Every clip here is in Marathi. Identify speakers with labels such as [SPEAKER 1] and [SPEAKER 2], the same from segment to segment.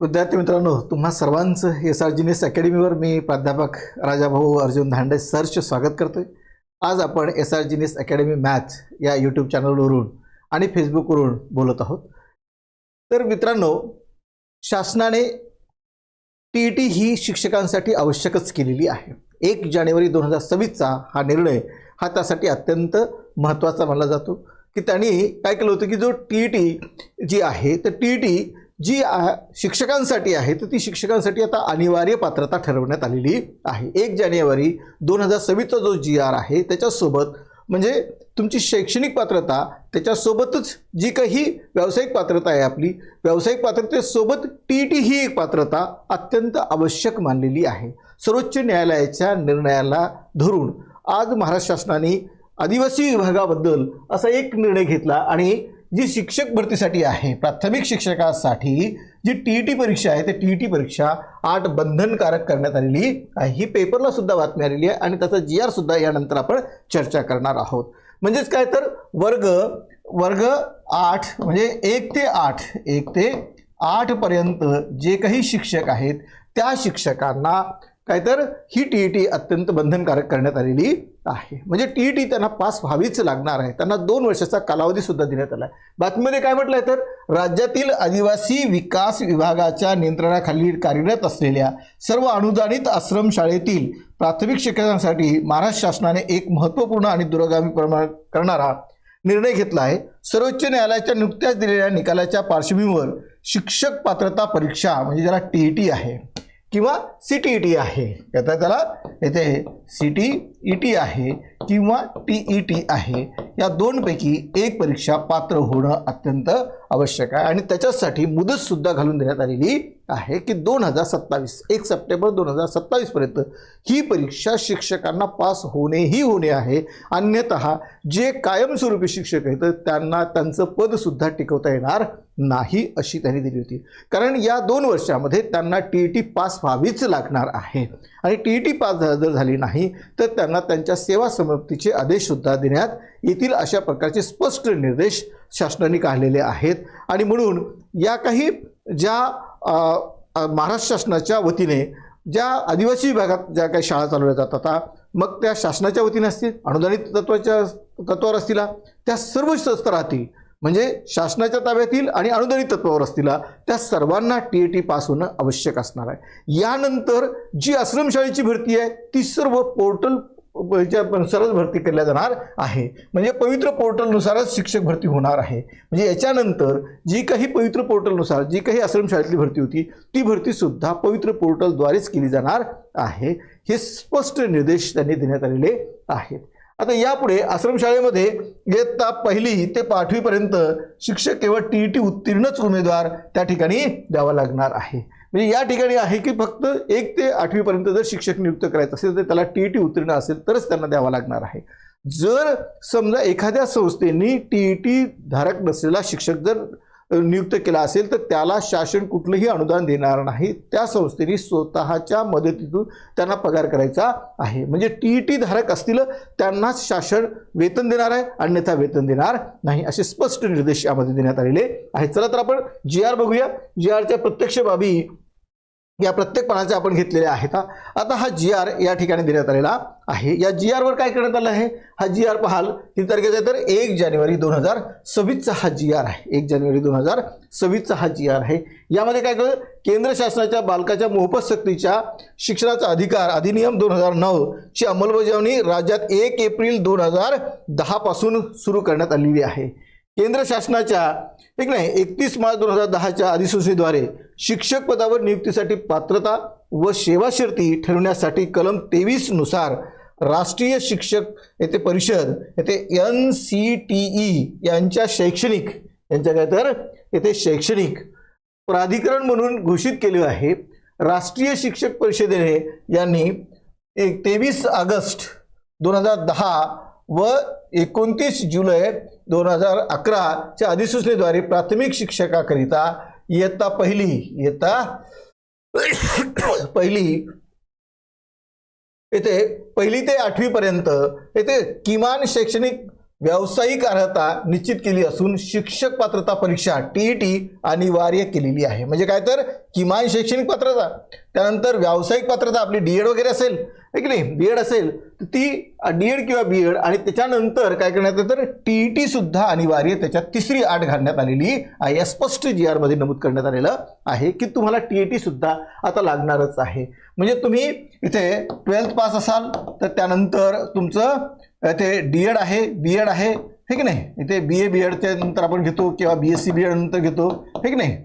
[SPEAKER 1] विद्यार्थी मित्रांनो तुम्हा सर्वांचं एस आर जीनियस अकॅडमीवर मी प्राध्यापक राजाभाऊ अर्जुन धांडे सरचे स्वागत करतोय. आज आपण S R genius academy math या यूट्यूब चॅनलवरून आणि फेसबुकवरून बोलत आहोत. तर मित्रांनो शासनाने टी ई टी ही शिक्षकांसाठी आवश्यकच केलेली आहे. एक जानेवारी दोन हजार सव्वीसचा हा निर्णय हा त्यासाठी अत्यंत महत्त्वाचा मानला जातो. की त्यांनी काय केलं होतं की जो टी ई टी जी आहे तर टी ई टी जी शिक्षकांसाठी आहे तर ती शिक्षकांसाठी आता अनिवार्य पात्रता ठरवण्यात आलेली आहे. एक जानेवारी दोन हजार सव्वीसचा जो जी आर आहे त्याच्यासोबत म्हणजे तुमची शैक्षणिक पात्रता त्याच्यासोबतच जी काही व्यावसायिक पात्रता आहे आपली व्यावसायिक पात्रतेसोबत टी टी ही एक पात्रता अत्यंत आवश्यक मानलेली आहे. सर्वोच्च न्यायालयाच्या निर्णयाला धरून आज महाराष्ट्र शासनाने आदिवासी विभागाबद्दल असा एक निर्णय घेतला आणि जी शिक्षक भरतीसाठी आहे प्राथमिक शिक्षकासाठी जी टी ई टी परीक्षा आहे ते टी ई टी परीक्षा आठ बंधनकारक करण्यात आलेली आहे. ही पेपरला सुद्धा बातमी आलेली आहे आणि त्याचा जी आर सुद्धा यानंतर आपण चर्चा करणार आहोत. म्हणजेच काय तर वर्ग वर्ग आठ म्हणजे एक ते आठ एक ते आठपर्यंत जे काही शिक्षक आहेत त्या शिक्षकांना काय तर ही टी ई टी अत्यंत बंधनकारक करण्यात आलेली आहे. म्हणजे टी ई टी त्यांना पास व्हावीच लागणार आहे. त्यांना दोन वर्षाचा कालावधी सुद्धा देण्यात आला आहे बातमीमध्ये काय म्हटलं आहे तर राज्यातील आदिवासी विकास विभागाच्या नियंत्रणाखाली कार्यरत असलेल्या सर्व अनुदानित आश्रमशाळेतील प्राथमिक शिक्षकांसाठी महाराष्ट्र शासनाने एक महत्त्वपूर्ण आणि दूरगामी प्रमाण करणारा निर्णय घेतला आहे. सर्वोच्च न्यायालयाच्या नुकत्याच दिलेल्या निकालाच्या पार्श्वभूमीवर शिक्षक पात्रता परीक्षा म्हणजे ज्याला टी ई टी आहे किंवा सी टी ई टी आहे. त्याला येथे सी टी ई टी आहे किंवा टी ई टी आहे या दोनपैकी एक परीक्षा पात्र होणं अत्यंत आवश्यक आहे. आणि त्याच्यासाठी मुदतसुद्धा घालून देण्यात आलेली आहे की दोन हजार सत्तावीस एक सप्टेंबर दोन हजार सत्तावीसपर्यंत ही परीक्षा शिक्षकांना पास होणेही होणे आहे. अन्यतः जे कायमस्वरूपी शिक्षक आहेत त्यांना त्यांचं पदसुद्धा टिकवता येणार नाही अशी त्यांनी दिली होती. कारण या दोन वर्षामध्ये त्यांना टी ई टी पास व्हावीच लागणार आहे. आणि टी ई टी पास झा- जर झाली नाही तर त्यांना त्यांना त्यांच्या सेवा समाप्तीचे आदेशसुद्धा देण्यात येतील अशा प्रकारचे स्पष्ट निर्देश शासनाने काढलेले आहेत. आणि म्हणून या काही ज्या महाराष्ट्र शासनाच्या वतीने ज्या आदिवासी विभागात ज्या काही शाळा चालवल्या जातात आता मग त्या शासनाच्या वतीने असतील अनुदानित तत्वाच्या तत्वावर असतील त्या सर्व स्तरातील म्हणजे शासनाच्या ताब्यातील आणि अनुदानित तत्वावर असतील त्या सर्वांना टी ए टी पास होणं आवश्यक असणार आहे. यानंतर जी आश्रमशाळेची भरती आहे ती सर्व पोर्टल सरच भरती केल्या जाणार आहे. म्हणजे पवित्र पोर्टलनुसारच शिक्षक भरती होणार आहे. म्हणजे याच्यानंतर जी काही पवित्र पोर्टलनुसार जी काही आश्रमशाळेतली भरती होती ती भरतीसुद्धा पवित्र पोर्टलद्वारेच केली जाणार आहे. हे स्पष्ट निर्देश त्यांनी देण्यात आलेले आहेत. आता यापुढे आश्रमशाळेमध्ये इयत्ता पहिली ते पाचवीपर्यंत शिक्षक केवळ टी ई टी उत्तीर्णच उमेदवार त्या ठिकाणी द्यावा लागणार आहे. म्हणजे या ठिकाणी आहे की फक्त एक ते आठवीपर्यंत जर शिक्षक नियुक्त करायचं असेल तर त्याला टी ई टी उत्तीर्ण असेल तरच त्यांना द्यावा लागणार आहे. जर समजा एखाद्या संस्थेने टी ई टी धारक नसलेला शिक्षक जर नियुक्त केला असेल तर त्याला शासन कुठलंही अनुदान देणार नाही. त्या संस्थेने स्वतःच्या मदतीतून त्यांना पगार करायचा आहे. म्हणजे टी ई टी धारक असतील त्यांनाच शासन वेतन देणार आहे अन्यथा वेतन देणार नाही असे स्पष्ट निर्देश यामध्ये देण्यात आलेले आहेत. चला तर आपण जी आर बघूया. जी आरच्या प्रत्यक्ष बाबी या प्रत्येक पानाचे आपण घेतलेले आहेत आता हा जी आर या ठिकाणी देण्यात आलेला आहे. या जी आरवर काय करण्यात आलं आहे? हा जी आर पाहाल तीन तारखेचा आहे तर एक जानेवारी दोन हजार सव्वीसचा हा जी आर आहे. एक जानेवारी दोन हजार सव्वीसचा हा जी आर आहे. यामध्ये काय कळलं? केंद्र शासनाच्या बालकाच्या मोफत सक्तीच्या शिक्षणाचा अधिकार अधिनियम दोन हजार नऊ ची अंमलबजावणी राज्यात एक एप्रिल दोन हजार दहापासून सुरू करण्यात आलेली आहे. केंद्र शासनाच्या एक नाही एकतीस मार्च दोन हजार दहाच्या अधिसूचनेद्वारे शिक्षक पदावर नियुक्तीसाठी पात्रता व सेवा शर्ती ठरवण्यासाठी कलम तेवीसनुसार राष्ट्रीय शिक्षक येथे परिषद येथे एन सी टी ई यांच्या शैक्षणिक यांच्या काय तर येथे शैक्षणिक प्राधिकरण म्हणून घोषित केले आहे. राष्ट्रीय शिक्षक परिषदेने यांनी एक तेवीस ऑगस्ट दोन हजार दहा व एकोणतीस जुलै दोन हजार अकराच्या अधिसूचनेद्वारे प्राथमिक शिक्षकाकरिता इयत्ता पहिली इयत्ता पहिली येथे पहिली ते आठवीपर्यंत येथे किमान शैक्षणिक व्यावसायिक अर्हता निश्चित केली असून शिक्षक पात्रता परीक्षा टीईटी अनिवार्य केलेली आहे. म्हणजे काय तर? किमान शैक्षणिक पात्रता. त्यानंतर व्यावसायिक पात्रता आपली डी एड वगैरे असेल की नाही? बी एड असेल तर ती डी एड किंवा बी एड आणि त्याच्यानंतर काय करण्यात येतं? तर टीईटी सुद्धा अनिवार्य त्याच्यात तिसरी आठ घालण्यात आलेली आहे. या स्पष्ट जी आरमध्ये नमूद करण्यात आलेलं आहे की तुम्हाला टीईटी सुद्धा आता लागणारच आहे. म्हणजे तुम्ही इथे ट्वेल्थ पास असाल तर त्यानंतर तुमचं ते डी एड आहे बी एड आहे हे की नाही? इथे बी ए बी एडच्या नंतर आपण घेतो किंवा B S C B ed नंतर घेतो हे की नाही?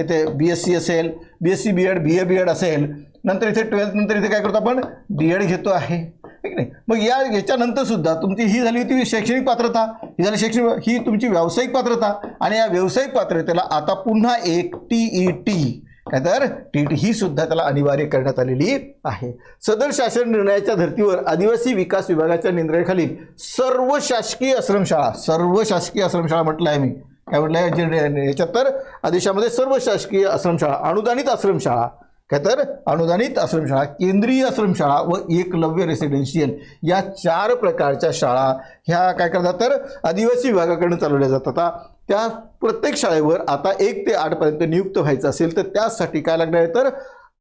[SPEAKER 1] इथे बी एस सी असेल B S C B ed B A B ed असेल नंतर इथे ट्वेल्थ नंतर इथे काय करतो आपण? डी एड घेतो आहे ठीक नाही? मग या याच्यानंतर सुद्धा तुमची ही झाली होती शैक्षणिक पात्रता ही झाली शैक्षणिक ही तुमची व्यावसायिक पात्रता आणि या व्यावसायिक पात्रतेला आता पुन्हा एक टी ई टी काय तर? टी टी ही सुद्धा त्याला अनिवार्य करण्यात आलेली आहे. सदर शासन निर्णयाच्या धर्तीवर आदिवासी विकास विभागाच्या नियंत्रणाखालील सर्व शासकीय आश्रमशाळा सर्व शासकीय आश्रमशाळा म्हटलं आहे मी. काय म्हटलं आहे याच्यात तर आदेशामध्ये सर्व शासकीय आश्रमशाळा अनुदानित आश्रमशाळा काय तर? अनुदानित आश्रमशाळा केंद्रीय आश्रमशाळा व एकलव्य रेसिडेन्शियल या चार प्रकारच्या शाळा ह्या काय करतात तर? आदिवासी विभागाकडून चालवल्या जातात. आता त्या प्रत्येक शाळेवर आता एक ते आठपर्यंत नियुक्त व्हायचं असेल तर त्यासाठी काय लागणार आहे तर?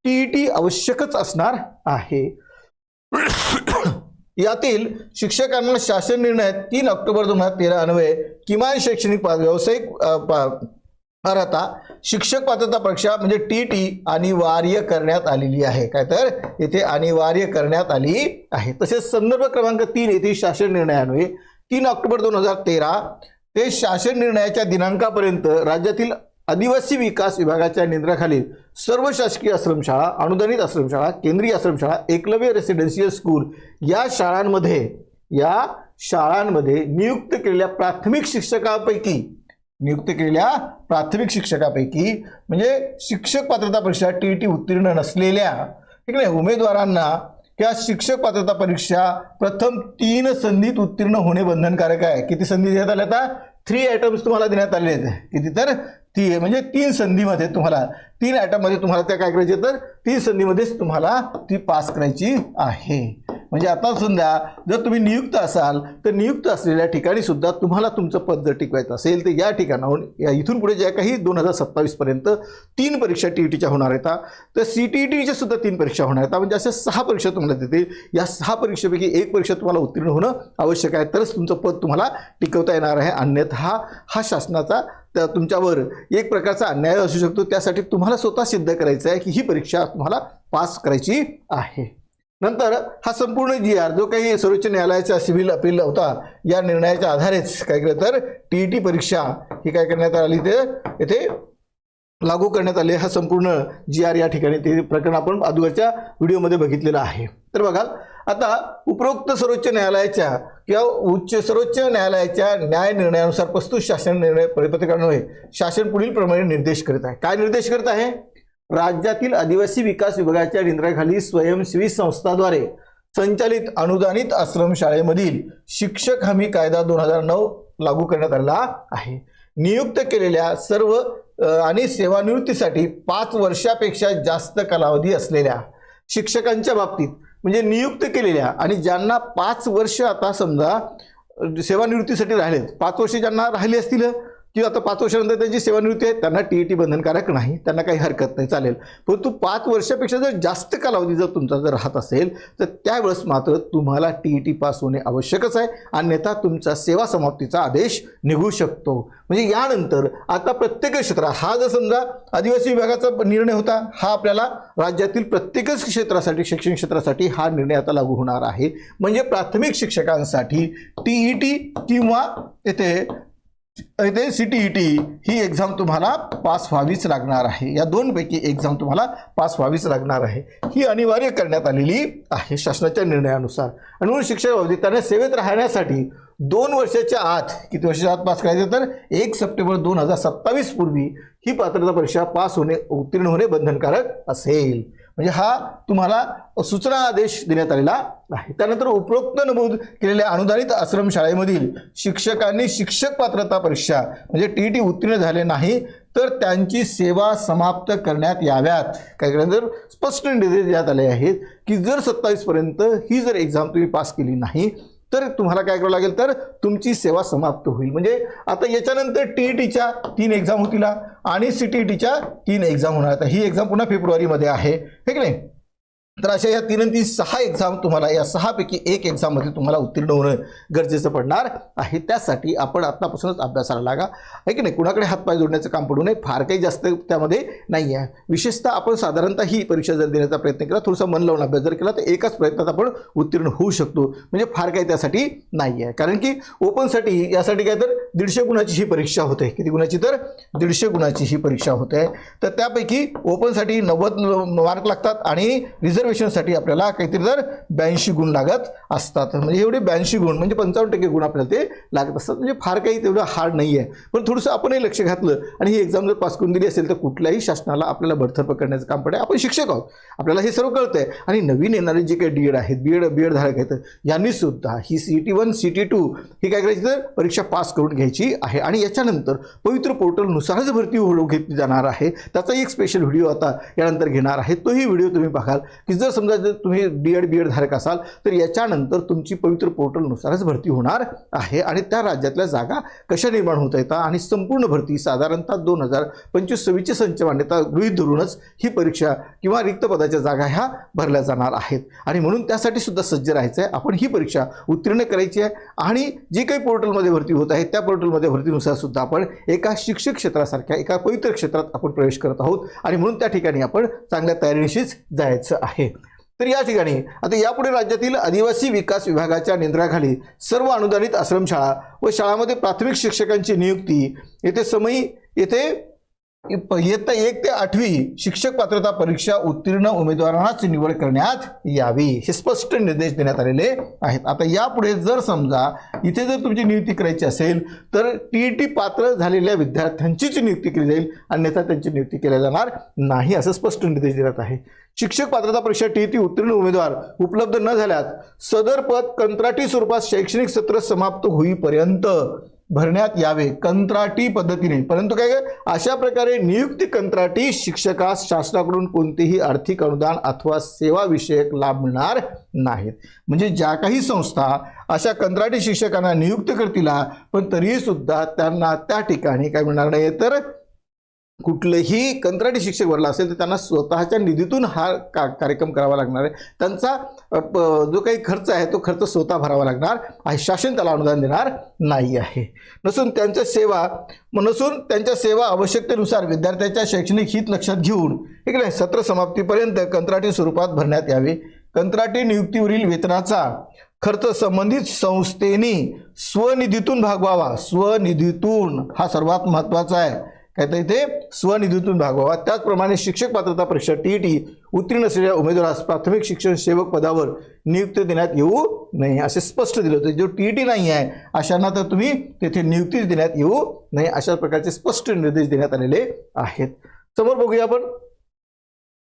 [SPEAKER 1] टी टी आवश्यकच असणार आहे. यातील शिक्षकांना शासन निर्णय तीन ऑक्टोबर दोन हजार तेरा अन्वये किमान शैक्षणिक पा- व्यावसायिक अर्हता शिक्षक पात्रता परीक्षा म्हणजे टी टी अनिवार्य करण्यात आलेली आहे. काय तर? येथे अनिवार्य करण्यात आली आहे. तसेच संदर्भ क्रमांक तीन येथे शासन निर्णयान्वये तीन ऑक्टोबर दोन हजार तेरा ते शासन निर्णयाच्या दिनांकापर्यंत राज्यातील आदिवासी विकास विभागाच्या नियंत्रणाखालील सर्व शासकीय आश्रमशाळा अनुदानित आश्रमशाळा केंद्रीय आश्रमशाळा एकलव्य रेसिडेन्शियल स्कूल या शाळांमध्ये या शाळांमध्ये नियुक्त केलेल्या प्राथमिक शिक्षकापैकी नियुक्त केलेल्या प्राथमिक शिक्षकापैकी म्हणजे शिक्षक पात्रता परीक्षा टी टी उत्तीर्ण नसलेल्या ठीक नाही उमेदवारांना किंवा शिक्षक पात्रता परीक्षा प्रथम तीन संधीत उत्तीर्ण होणे बंधनकारक आहे. किती संधी देण्यात आल्या आता? थ्री आयटम्स तुम्हाला देण्यात आले आहेत. किती तर? ती म्हणजे तीन संधीमध्ये तुम्हाला तीन आयटममध्ये तुम्हाला त्या काय करायचे तर? तीन संधीमध्येच तुम्हाला ती पास करायची आहे. म्हणजे आता समजा जर तुम्ही नियुक्त असाल तर नियुक्त असलेल्या ठिकाणी सुद्धा तुम्हाला तुमचं पद जर टिकवायचं असेल तर या ठिकाणाहून या इथून पुढे ज्या काही दोन हजार सत्तावीसपर्यंत तीन परीक्षा टी ई टीच्या होणार आहेत तर सी टी ई टीच्या सुद्धा तीन परीक्षा होणार आहेत. म्हणजे अशा सहा परीक्षा तुम्हाला देतील. या सहा परीक्षेपैकी एक परीक्षा तुम्हाला उत्तीर्ण होणं आवश्यक आहे. तरच तुमचं पद तुम्हाला टिकवता येणार आहे. अन्यथा हा शासनाचा त्या तुमच्यावर एक प्रकारचा अन्याय असू शकतो. त्यासाठी तुम्हाला स्वतः सिद्ध करायचं आहे की ही परीक्षा तुम्हाला पास करायची आहे. नंतर हा संपूर्ण जी आर जो काही सर्वोच्च न्यायालयाचा सिव्हिल अपील होता या निर्णयाच्या आधारेच काय केलं तर टी ई टी परीक्षा ही काय करण्यात आली ते येथे लागू करण्यात आले. हा संपूर्ण जी आर या ठिकाणी ते प्रकरण आपण अगोदरच्या व्हिडिओमध्ये बघितलेलं आहे. तर बघाल आता उपरोक्त सर्वोच्च न्यायालयाच्या किंवा उच्च सर्वोच्च न्यायालयाच्या न्याय निर्णयानुसार प्रस्तुत शासन निर्णय परिपत्रकान्वये शासन पुढील प्रमाणे निर्देश करत आहे. काय निर्देश करत आहे? राज्यातील आदिवासी विकास विभागाच्या निंद्राखाली स्वयंसेवी संस्थाद्वारे संचालित अनुदानित आश्रमशाळेमधील शिक्षक हमी कायदा दोन हजार नऊ लागू करण्यात आला आहे. नियुक्त केलेल्या सर्व आणि सेवानिवृत्तीसाठी पाच वर्षापेक्षा जास्त कालावधी असलेल्या शिक्षकांच्या बाबतीत म्हणजे नियुक्त केलेल्या आणि ज्यांना पाच वर्ष आता समजा सेवानिवृत्तीसाठी राहिलेत पाच वर्ष ज्यांना राहिली असतील किंवा आता पाच वर्षानंतर त्यांची सेवानिवृत्ती आहे त्यांना टी ई टी बंधनकारक नाही त्यांना काही हरकत नाही चालेल. परंतु पाच वर्षापेक्षा जर जास्त कालावधी जर तुमचा जर राहत असेल तर त्यावेळेस मात्र तुम्हाला टी ई टी पास होणे आवश्यकच आहे. अन्यथा तुमचा सेवा समाप्तीचा आदेश निघू शकतो. म्हणजे यानंतर आता प्रत्येक क्षेत्रात हा जर समजा आदिवासी विभागाचा निर्णय होता हा आपल्याला राज्यातील प्रत्येकच क्षेत्रासाठी शैक्षणिक क्षेत्रासाठी हा निर्णय आता लागू होणार आहे. म्हणजे प्राथमिक शिक्षकांसाठी टी ई टी किंवा येथे इथे सी टी ई टी ही एक्झाम तुम्हाला पास व्हावीच लागणार आहे. या दोनपैकी एक्झाम तुम्हाला पास व्हावीच लागणार आहे. ही अनिवार्य करण्यात आलेली आहे शासनाच्या निर्णयानुसार. आणि म्हणून शिक्षक बाबतीत त्यांना सेवेत राहण्यासाठी दोन वर्षाच्या आत किती वर्षाच्या आत पास करायचं तर? एक सप्टेंबर दोन हजार सत्तावीस पूर्वी ही पात्रता परीक्षा पास होणे उत्तीर्ण होणे बंधनकारक असेल. म्हणजे हा तुम्हाला सूचना आदेश देण्यात आलेला आहे. त्यानंतर उपरोक्त नमूद केलेल्या अनुदानित आश्रम शाळेमधील शिक्षकांनी शिक्षक पात्रता परीक्षा म्हणजे टी टी उत्तीर्ण झाले नाही तर त्यांची सेवा समाप्त करण्यात याव्यात. काय केल्यानंतर स्पष्ट निर्देश देण्यात आले आहेत की जर सत्तावीसपर्यंत ही जर एक्झाम तुम्ही पास केली नाही तर तुम्हाला काय करावं लागेल? तर तुमची सेवा समाप्त होईल. म्हणजे आता याच्यानंतर टी ई टीच्या तीन एक्झाम होतील आणि सी टी ई टीच्या तीन एक्झाम होणार. आता ही एक्झाम पुन्हा फेब्रुवारीमध्ये आहे. हे की नाही? तर अशा या तीन तीन सहा एक्झाम तुम्हाला या सहापैकी एक एक्झाममध्ये तुम्हाला उत्तीर्ण होणं गरजेचं पडणार आहे. त्यासाठी आपण आत्तापासूनच अभ्यासाला लागा. आहे की नाही? कुणाकडे हातपाय जोडण्याचं काम पडू नये? फार काही जास्त त्यामध्ये नाही आहे विशेषतः आपण साधारणतः ही परीक्षा जर देण्याचा प्रयत्न केला थोडासा मन लावून अभ्यास जर केला तर एकाच प्रयत्नात आपण उत्तीर्ण होऊ शकतो. म्हणजे फार काही त्यासाठी नाही आहे कारण की ओपनसाठी यासाठी काय तर दीडशे गुणाची ही परीक्षा होते. किती गुणाची तर? दीडशे गुणाची ही परीक्षा होते. तर त्यापैकी ओपनसाठी नव्वद मार्क लागतात आणि रिझर्वेशनसाठी आपल्याला काहीतरी तर ब्याऐंशी गुण लागत असतात. म्हणजे एवढे ब्याऐंशी गुण म्हणजे पंचावन्न टक्के गुण आपल्याला ते लागत असतात. म्हणजे फार काही तेवढं हार्ड नाही आहे पण थोडंसं आपणही लक्ष घातलं आणि ही एक्झाम जर पास करून दिली असेल तर कुठल्याही शासनाला आपल्याला बडतर्फ करण्याचं काम पडेल आपण शिक्षक आहोत. आपल्याला हे सर्व कळतं आहे आणि नवीन येणारे जे काही डी एड आहेत बी एड बी एड धारक आहेत यांनी सुद्धा ही C T one C T two ही काय करायची तर? परीक्षा पास करून घ्यायची. आहे. आणि याच्यानंतर पवित्र पोर्टलनुसारच भरती हो- घेतली जाणार आहे. त्याचा एक स्पेशल व्हिडिओ आता यानंतर घेणार आहे. तोही व्हिडिओ तुम्ही बघाल की जर समजा जर तुम्ही डी एड बी एड धारक असाल तर याच्यानंतर तुमची पवित्र पोर्टलनुसारच भरती होणार आहे. आणि त्या राज्यातल्या जागा कशा निर्माण होत येतात आणि संपूर्ण भरती साधारणतः दोन हजार पंचवीस सव्वीसचे संच मान्यता गृहीत धरूनच ही परीक्षा किंवा रिक्त पदाच्या जागा ह्या भरल्या जाणार आहेत. आणि म्हणून त्यासाठी सुद्धा सज्ज राहायचं आहे आपण ही परीक्षा उत्तीर्ण करायची आहे. आणि जी काही पोर्टलमध्ये भरती होत आहे त्या पोर्टलमध्ये भरतीनुसार सुद्धा आपण एका शिक्षक क्षेत्रासारख्या एका पवित्र क्षेत्रात आपण प्रवेश करत आहोत. आणि म्हणून त्या ठिकाणी आपण चांगल्या तयारीशीच जायचं आहे. तर या ठिकाणी आता यापुढे राज्यातील आदिवासी विकास विभागाच्या नियंत्रणाखाली सर्व अनुदानित आश्रमशाळा व शाळामध्ये प्राथमिक शिक्षकांची नियुक्ती येथे समयी येथे इयत्ता एक ते आठवी शिक्षक पात्रता परीक्षा उत्तीर्ण उमेदवारांनाच निवड करण्यात यावी हे स्पष्ट निर्देश देण्यात आलेले आहेत. आता यापुढे जर समजा इथे जर तुमची नियुक्ती करायची असेल तर टी ई टी पात्र झालेल्या विद्यार्थ्यांचीच नियुक्ती केली जाईल अन्यथा त्यांची नियुक्ती केल्या जाणार नाही असं स्पष्ट निर्देश देण्यात आहे. शिक्षक पात्रता परीक्षा टी टी उत्तीर्ण उमेदवार उपलब्ध न झाल्यास सदर पद कंत्राटी स्वरूपात शैक्षणिक सत्र समाप्त होईपर्यंत भरण्यात यावे कंत्राटी पद्धतीने. परंतु काय अशा प्रकारे नियुक्ती कंत्राटी शिक्षकास शासनाकडून कोणतेही आर्थिक अनुदान अथवा सेवाविषयक लाभ मिळणार नाहीत. म्हणजे ज्या काही संस्था अशा कंत्राटी शिक्षकांना नियुक्त करतील पण तरीही सुद्धा त्यांना त्या ठिकाणी काय मिळणार नाही. तर कुठलंही कंत्राटी शिक्षक भरला असेल तर त्यांना स्वतःच्या निधीतून हा का कार्यक्रम करावा लागणार आहे. त्यांचा प- जो काही खर्च आहे तो खर्च स्वतः भरावा लागणार आहे शासन त्याला अनुदान देणार नाही आहे. नसून त्यांच्या सेवा नसून त्यांच्या सेवा आवश्यकतेनुसार विद्यार्थ्याच्या शैक्षणिक हित लक्षात घेऊन ठीक आहे सत्र समाप्तीपर्यंत कंत्राटी स्वरूपात भरण्यात यावे. कंत्राटी नियुक्तीवरील वेतनाचा खर्च संबंधित संस्थेने स्वनिधीतून भागवावा. स्वनिधीतून हा सर्वात महत्त्वाचा आहे. काय तर इथे स्वनिधीतून भागवावा. त्याचप्रमाणे शिक्षक पात्रता परीक्षा टी टी उत्तीर्ण असलेल्या उमेदवारास प्राथमिक शिक्षण सेवक पदावर नियुक्ती देण्यात येऊ नये असे स्पष्ट दिले होते. जो टी टी नाही आहे अशांना तर तुम्ही तेथे नियुक्तीच देण्यात येऊ नये अशा प्रकारचे स्पष्ट निर्देश देण्यात आलेले आहेत. समोर बघूया आपण.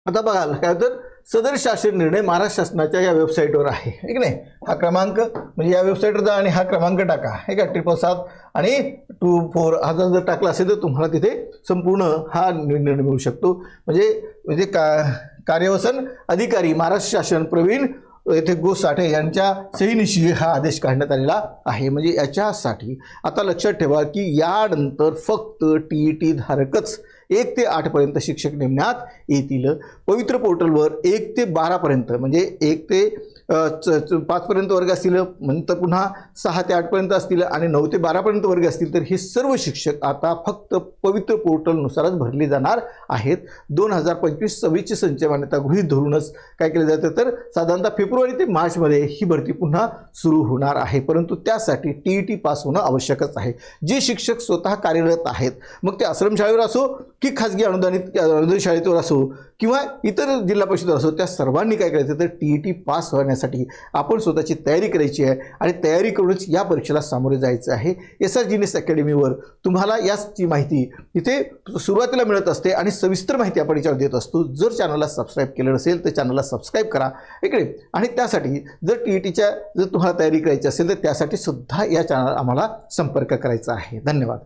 [SPEAKER 1] आता बघाल काय तर सदर शासन निर्णय महाराष्ट्र शासनाच्या या वेबसाईटवर आहे. है की नाही? हा क्रमांक म्हणजे या वेबसाईटवर जा आणि हा क्रमांक टाका. हे का? ट्रिपल सात आणि टू फोर हा जर जर टाकला असेल तर तुम्हाला तिथे संपूर्ण हा निर्णय मिळू शकतो. म्हणजे म्हणजे का कार्यवसन अधिकारी महाराष्ट्र शासन प्रवीण येथे गो साठे यांच्या सहीनिशी हा आदेश काढण्यात आलेला आहे. म्हणजे याच्यासाठी आता लक्षात ठेवा की यानंतर फक्त टी ई टी धारकच एक ते आठपर्यंत शिक्षक नेमण्यात येतील. पवित्र पोर्टलवर एक ते बारापर्यंत म्हणजे एक ते पाचपर्यंत वर्ग असतील नंतर पुन्हा सहा ते आठपर्यंत असतील आणि नऊ ते बारापर्यंत वर्ग असतील तर हे सर्व शिक्षक आता फक्त पवित्र पोर्टलनुसारच भरले जाणार आहेत. दोन हजार पंचवीस सव्वीसची संचय मान्यता गृहीत धरूनच काय केलं जातं? तर साधारणतः फेब्रुवारी ते मार्चमध्ये ही भरती पुन्हा सुरू होणार आहे. परंतु त्यासाठी टी ई टी पास होणं आवश्यकच आहे. जे शिक्षक स्वतः कार्यरत आहेत मग ते आश्रमशाळेवर असो की खाजगी अनुदानित अनुदानित शाळेवर असो किंवा इतर जिल्हा परिषदेवर असो त्या सर्वांनी काय करायचं? तर टी ई टी पास करण्यासाठी आपण स्वतःची तयारी करायची आहे आणि तयारी करूनच या परीक्षेला सामोरे जायचं आहे. एस आर जीनेस अकॅडमीवर तुम्हाला याची माहिती इथे सुरुवातीला मिळत असते आणि सविस्तर माहिती आपण याच्यावर देत असतो. जर चॅनलला सबस्क्राईब केलं नसेल तर चॅनलला सबस्क्राईब करा. इकडे. आणि त्यासाठी जर टी ई टीच्या जर तुम्हाला तयारी करायची असेल तर त्यासाठी सुद्धा या चॅनल आम्हाला संपर्क करायचा आहे. धन्यवाद.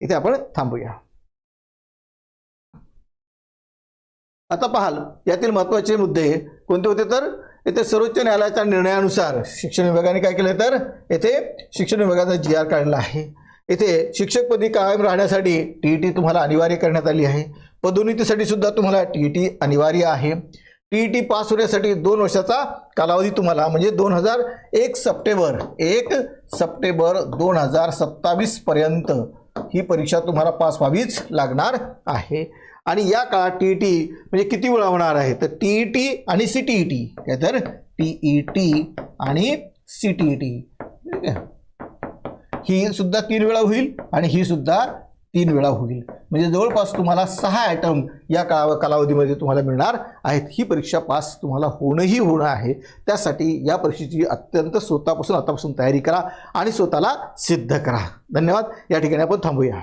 [SPEAKER 1] इथे आपण थांबूया. आता पाहाल यातील महत्त्वाचे मुद्दे कोणते होते तर येथे सर्वोच्च न्यायालयाच्या निर्णयानुसार शिक्षण विभागाने काय केलं तर येथे शिक्षण विभागाचा जी आर काढला आहे. येथे शिक्षकपदी कायम राहण्यासाठी टी ई टी तुम्हाला अनिवार्य करण्यात आली आहे. पदोन्नतीसाठी सुद्धा तुम्हाला टी ई टी अनिवार्य आहे. टी ई टी पास होण्यासाठी दोन वर्षाचा कालावधी तुम्हाला म्हणजे दोन हजार एक सप्टेंबर एक सप्टेंबर दोन हजार सत्तावीसपर्यंत ही परीक्षा तुम्हाला पास व्हावीच लागणार आहे. आणि या काळात टी ई टी म्हणजे किती वेळा होणार आहे? तर टी ई टी आणि सी टी ई टी काय तर टी ई टी आणि सी टी ई टी ठीक आहे ही सुद्धा तीन वेळा होईल आणि ही सुद्धा तीन वेळा होईल. म्हणजे जवळपास तुम्हाला सहा आयटम या काळा कालावधीमध्ये तुम्हाला मिळणार आहेत. ही परीक्षा पास तुम्हाला होणंही होणं आहे. त्यासाठी या परीक्षेची अत्यंत स्वतःपासून आतापासून तयारी करा आणि स्वतःला सिद्ध करा. धन्यवाद. या ठिकाणी आपण थांबूया.